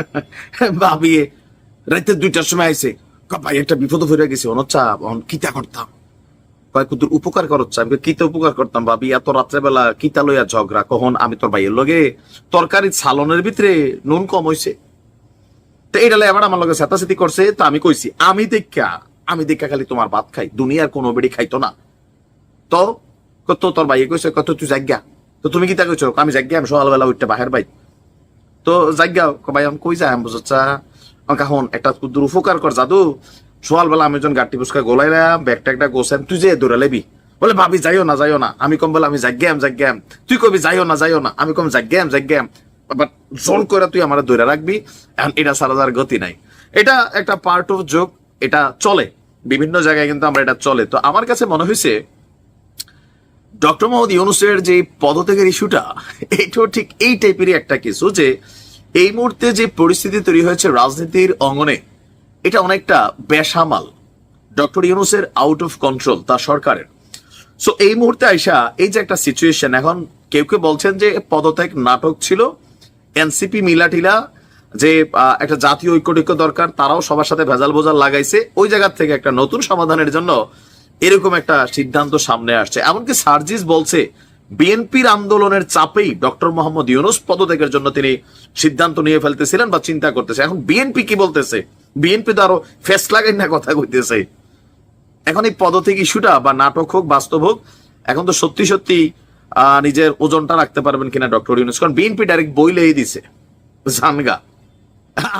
ভাবি রাতে দুইটার সময় কয়, ভাই একটা বিপদ হয়ে গেছে অনচ্ছা অন কিতা করতাম? উপকার করছ? আমি কিতা উপকার করতাম ভাবি? এত রাত্রেবেলা কিতা লইয়া ঝগড়া কখন আমি তোর ভাইয়ের লগে তরকারি সালনের ভিতরে নুন কম হইছে? তো এটা আবার আমার লগে চেতাচেতি করছে তো আমি কইছি আমি দেখা আমি দেখা খালি তোমার ভাত খাই দুনিয়ার কোনো বেড়ি খাইতো না। তো কত তোর ভাইয়ে কইছে কত তুই জাগ্যা তো তুমি কিতা কইছো? আমি জাগ্যা আমি সকালবেলা উঠতে বাহের বাই তো জাগ্যা ভাই আমি কই যাই বুঝছা এখন একটা কুদ্দুর উপকার কর জাদু। সকালবেলা আমি যখন গাড়ি পুস্কা গোলাইলাম ব্যাগটা একটা গোসাম তুই যে দৌড়া লেবি। বলে ভাবি যাইও না যাইও না। আমি কম বলে আমি জাগ্যাম জাগ্যাম তুই কবি যাইও না যাইও না। আমি কম জাগ্যাম জাগ্যাম বাট জোর করে তুই আমার দৌড়া রাখবি এখন এটা সারা যার গতি নাই। এটা একটা পার্ট অফ যোগ এটা চলে। বিভিন্ন জায়গায় কিন্তু আমরা এটা চলে। তো আমার কাছে মনে হয়েছে ডক্টর মোহাম্মদ ইউনুসের যে পদত্যাগের ইস্যুটা, এটাও ঠিক এই টাইপেরই একটা কিছু যে এই মুহূর্তে যে পরিস্থিতি তৈরি হয়েছে রাজনীতির অঙ্গনে, এটা অনেকটা বেসামাল। ডক্টর ইউনুসের আউট অফ কন্ট্রোল তার সরকারের। সো এই মুহূর্তে আইসা এই যে একটা সিচুয়েশন এখন কেউ কেউ বলছেন যে পদত্যাগ নাটক ছিল, এনসিপি মিলাটিলা, যে একটা জাতীয় ঐক্যটৈক্য দরকার, তারাও সবার সাথে ভেজাল বোজাল লাগাইছে, ওই জায়গার থেকে একটা নতুন সমাধানের জন্য এরকম একটা সিদ্ধান্ত সামনে আসছে। এমনকি সার্জিস বলছে বিএনপির আন্দোলনের চাপেই ডক্টর মোহাম্মদ ইউনুস পদত্যাগের জন্য তিনি সিদ্ধান্ত নিয়ে ফেলতেছিলেন বা চিন্তা করতেছে। এখন বিএনপি কি বলতেছে? বিএনপি তো আরও ফেস লাগাই না কথা কইতেছে। এখন এই পদত্যাগ ইস্যুটা বা নাটক হোক বাস্তব হোক এখন তো সত্যি সত্যি আহ, নিজের ওজনটা রাখতে পারবেন কিনা ডক্টর ইউনুস। কারণ বিএনপি ডাইরেক্ট বই লেই দিছে। জানগা।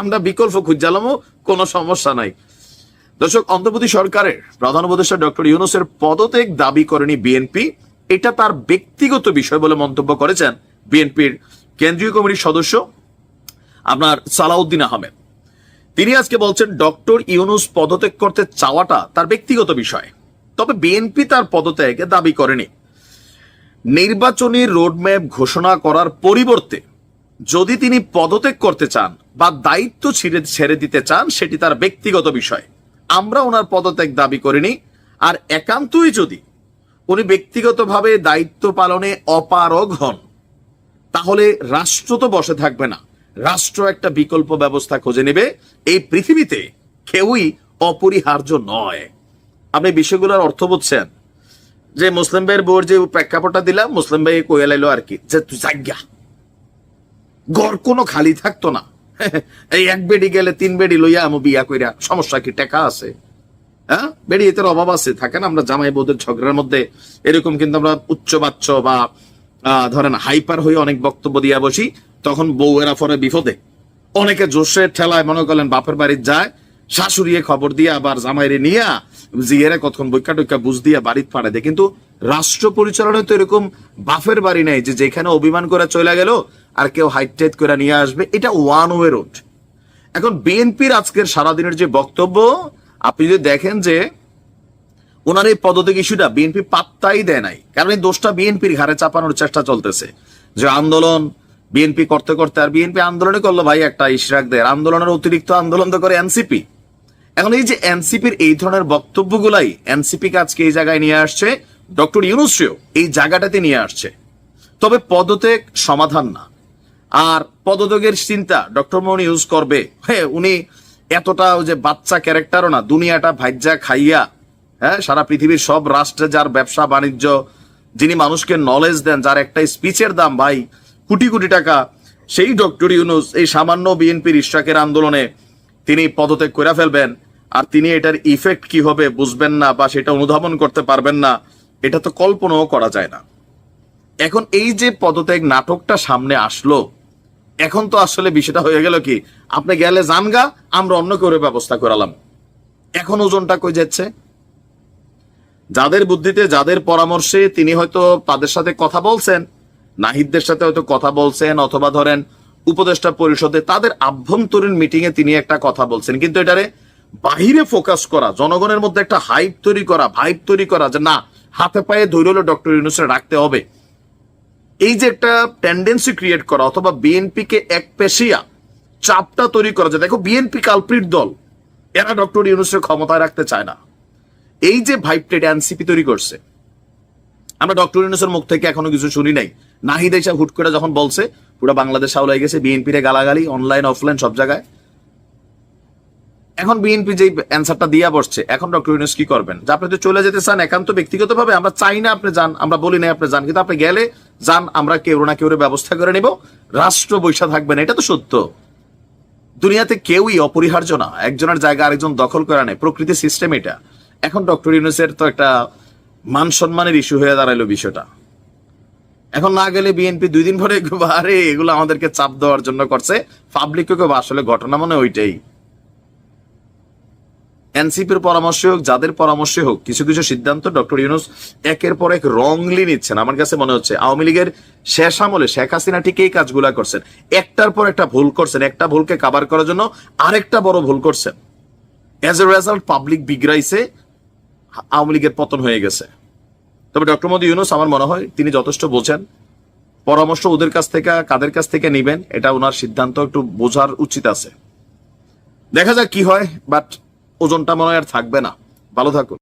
আমরা বিকল্প খুঁজালামও কোনো সমস্যা নাই। দর্শক অন্তর্বর্তী সরকারের প্রধান উপদেষ্টা ডক্টর ইউনুসের পদত্যাগ দাবি করেনি বিএনপি। এটা তার ব্যক্তিগত বিষয় বলে মন্তব্য করেছেন বিএনপির কেন্দ্রীয় কমিটির সদস্য আপনার সালাউদ্দিন আহমেদ। তিনি আজকে বলছেন, ডক্টর ইউনুস পদত্যাগ করতে চাওয়াটা তার ব্যক্তিগত বিষয়। তবে বিএনপি তার পদত্যাগে দাবি করেনি। নির্বাচনী রোডম্যাপ ঘোষণা করার পরিবর্তে যদি তিনি পদত্যাগ করতে চান বা দায়িত্ব ছেড়ে দিতে চান, সেটি তার ব্যক্তিগত বিষয়। আমরা ওনার পদত্যাগ দাবি করিনি। আর একান্তই যদি উনি ব্যক্তিগতভাবে দায়িত্ব পালনে অপারগ হন, তাহলে রাষ্ট্র তো বসে থাকবে না। রাষ্ট্র একটা বিকল্প ব্যবস্থা খুঁজে নেবে। এই পৃথিবীতে কেউই অপরিহার্য নয়। আপনি বিষয়গুলোর অর্থ বুঝছেন? যে মুসলিম ভাইয়ের বউর যে প্রেক্ষাপটটা দিলাম, মুসলিম ভাই কইয়া আর কি, যে তুই জাগ্যা, ঘর কোনো খালি থাকতো না। এই এক বেডি গেলে তিন বেডি লইয়া আমি বিয়া কইরা, সমস্যা কি? টাকা আছে। হ্যাঁ? বেডি এতে অভাব আছে। থাকে না, আমরা জামাই বৌদের ঝগড়ার মধ্যে এরকম কিন্তু আমরা উচ্চ বাচ্চ বা ধরেন হাইপার হয়ে অনেক বক্তব্য দিয়া বসি, তখন বউয়েরা পরে বিপদে। অনেকে জোশের ঠেলায় মনে করলেন বাপের বাড়ির যায়, শাশুড়িয়ে খবর দিয়ে আবার জামাইরে নিয়া জিয়েরা কতক্ষণ বৈকা টৈকা বুঝ দিয়া বাড়িতে পাড়ে দেয়। কিন্তু রাষ্ট্র পরিচালনায় তো এরকম বাফের বাড়ি নাই যে যেখানে অভিমান করে চলে গেল আর কেউ হাইট টাইট করে নিয়ে আসবে, এটা ওয়ান ওয়ে রোড এখন বিএনপির আজকের সারাদিনের যে বক্তব্য, আপনি যদি দেখেন যে ওনার এই পদত্যাগ ইস্যুটা বিএনপি পাত্তাই দেয় নাই। কারণ এই দোষটা বিএনপির ঘাড়ে চাপানোর চেষ্টা চলতেছে। যে আন্দোলন বিএনপি করতে করতে আর বিএনপি আন্দোলনই করল, ভাই, একটা ইশরাক দেয়। আন্দোলনের অতিরিক্ত আন্দোলন তো করে এনসিপি এখন এই যে এনসিপির এই ধরনের বক্তব্যগুলাই এনসিপি আজকে এই জায়গায় নিয়ে আসছে, ডক্টর ইউনুসিও এই জায়গাটাতে নিয়ে আসছে। তবে পদত্যাগ সমাধান না। আর পদত্যাগের চিন্তা ডক্টর মোহন ইউজ করবে। হ্যাঁ উনি এতটা যে বাচ্চা ক্যারেক্টারও না, দুনিয়াটা ভাজ্যা খাইয়া হ্যাঁ সারা পৃথিবীর সব রাষ্ট্রে যার ব্যবসা বাণিজ্য, যিনি মানুষকে নলেজ দেন, যার একটা স্পিচের দাম ভাই কোটি কোটি টাকা, সেই ডক্টর ইউনুস এই সামান্য বিএনপির ইশরাকের আন্দোলনে তিনি পদত্যাগ করে ফেলবেন। আর তিনি এটার ইফেক্ট কি হবে বুঝবেন না বা সেটা অনুধাবন করতে পারবেন না, এটা তো কল্পনাও করা যায় না। এখন এই যে পদত্যাগ নাটকটা সামনে আসলো এখন তো আসলে বিষয়টা হয়ে গেল কি, আপনি গেলে জানগা আমরা অন্য করে ব্যবস্থা করালাম। এখন ওজনটা কই যাচ্ছে? যাদের বুদ্ধিতে, যাদের পরামর্শে তিনি হয়তো তাদের সাথে কথা বলছেন, নাহিদদের সাথে হয়তো কথা বলছেন, অথবা ধরেন উপদেষ্টা পরিষদে তাদের আভ্যন্তরীণ মিটিং এ তিনি একটা কথা বলছেন। কিন্তু এটারে বাহিরে ফোকাস করা, জনগণের মধ্যে একটা হাইপ তৈরি করা ভাইব তৈরি করা যে না, হাতে পায়ে ধরে হলো ডক্টর ইউনুসে রাখতে হবে। এই যে একটা টেন্ডেন্সি ক্রিয়েট করা অথবা বিএনপি কে এক পেশিয়া চাপটা তৈরি করা যায়। দেখো বিএনপি কালপ্রিট দল, এরা ডক্টর ইউনুসের ক্ষমতায় রাখতে চায় না। এই যে ভাইবটা এনসিপি তৈরি করছে, আমরা ডক্টর ইউনুসের মুখ থেকে এখনও কিছু শুনি নাই। নাহিদ এসে হুট করে যখন বলছে, পুরো বাংলাদেশ আউলাই গেছে বিএনপির গালাগালি অনলাইন অফলাইন সব জায়গায়। এখন বিএনপি যে অ্যান্সারটা দিয়া বসছে, এখন ডক্টর ইউনুস কি করবেন? যে আপনি তো চলে যেতে চান একান্ত ব্যক্তিগতভাবে, আমরা চাই না আপনি যান, আমরা বলি না আপনি যান, কিন্তু আপনি গেলে যান আমরা কেউ না কেউ ব্যবস্থা করে নিব। রাষ্ট্র বৈশা থাকবেন এটা তো সত্য। দুনিয়াতে কেউই অপরিহার্য না। একজনের জায়গা আরেকজন দখল করে নেয় প্রকৃতি সিস্টেম এটা। এখন ডক্টর ইউনুসের তো একটা মান সম্মানের ইস্যু হয়ে দাঁড়াইলো বিষয়টা। এখন না গেলে বিএনপি দুই দিন পরে আরে এগুলো আমাদেরকে চাপ দেওয়ার জন্য করছে। পাবলিককে আসলে ঘটনা মনে ওইটাই। এনসিপির পরামর্শ হোক, যাদের পরামর্শ হোক, কিছু কিছু সিদ্ধান্ত ডক্টর ইউনুস একের পর এক রংলি নিচ্ছেন। আমার কাছে মনে হচ্ছে আওয়ামী লীগের শেষ আমলে শেখ হাসিনা ঠিক এই কাজগুলা করছেন। একটার পর একটা ভুল করছেন। একটা ভুলকে কাবার করার জন্য আরেকটা বড় ভুল করছেন। এজ এ রেজাল্ট পাবলিক বিগড়াইছে, আওয়ামী লীগের পতন হয়ে গেছে। তবে ডক্টর মোদী ইউনুস, আমার মনে হয় তিনি যথেষ্ট বোঝেন। পরামর্শ ওদের কাছ থেকে, কাদের কাছ থেকে নিবেন, এটা ওনার সিদ্ধান্ত একটু বোঝার উচিত আছে। দেখা যাক কি হয় বাট ওজনটা মনে হয় আর থাকবে না। ভালো থাকুন।